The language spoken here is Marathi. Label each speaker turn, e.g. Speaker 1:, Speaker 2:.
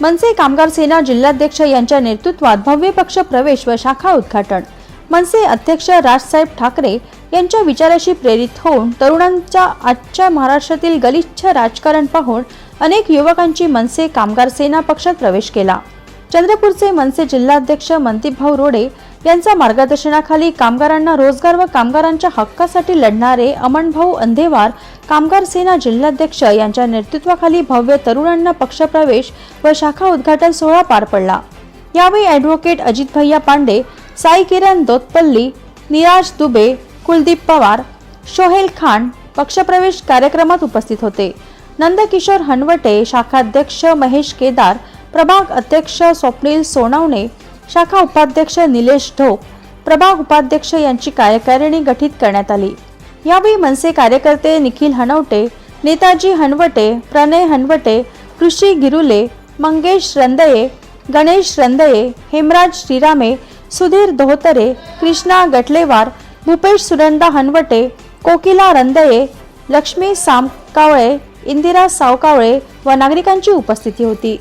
Speaker 1: मनसे कामगार सेना जिल्हाध्यक्ष यांच्या नेतृत्वात भव्य पक्ष प्रवेश व शाखा उद्घाटन. मनसे अध्यक्ष राजसाहेब ठाकरे यांच्या विचाराशी प्रेरित होऊन तरुणांच्या आजच्या महाराष्ट्रातील गलिच्छ राजकारण पाहून अनेक युवकांची मनसे कामगार सेना पक्षात प्रवेश केला. चंद्रपूरचे मनसे जिल्हाध्यक्ष मनतीभाऊ रोडे यांच्या मार्गदर्शनाखाली कामगारांना रोजगार व कामगारांच्या हक्कासाठी लढणारे अमनभाऊ अंधेवार कामगार सेना जिल्हाध्यक्ष यांच्या नेतृत्वाखाली भव्य तरुणांना पक्षप्रवेश व शाखा उद्घाटन सोहळा पार पडला. यावेळी ॲडव्होकेट अजित भैया पांडे साई किरण दोतपल्ली निराज दुबे कुलदीप पवार शोहेल खान पक्षप्रवेश कार्यक्रमात उपस्थित होते. नंदकिशोर हनवटे शाखाध्यक्ष महेश केदार प्रभाग अध्यक्ष स्वप्नील सोनावणे शाखा उपाध्यक्ष निलेश ढोक प्रभाग उपाध्यक्ष यांची कार्यकारिणी गठीत करण्यात आली. यावेळी मनसे कार्यकर्ते निखिल हनवटे नेताजी हनवटे प्रणय हनवटे ऋषी गिरुले मंगेश रंदये गणेश रंदये हेमराज श्रीरामे सुधीर दोहतरे कृष्णा गटलेवार भूपेश सुरंदा हनवटे कोकिला रंदये लक्ष्मी सामकावळे इंदिरा सावकावळे व नागरिकांची उपस्थिती होती.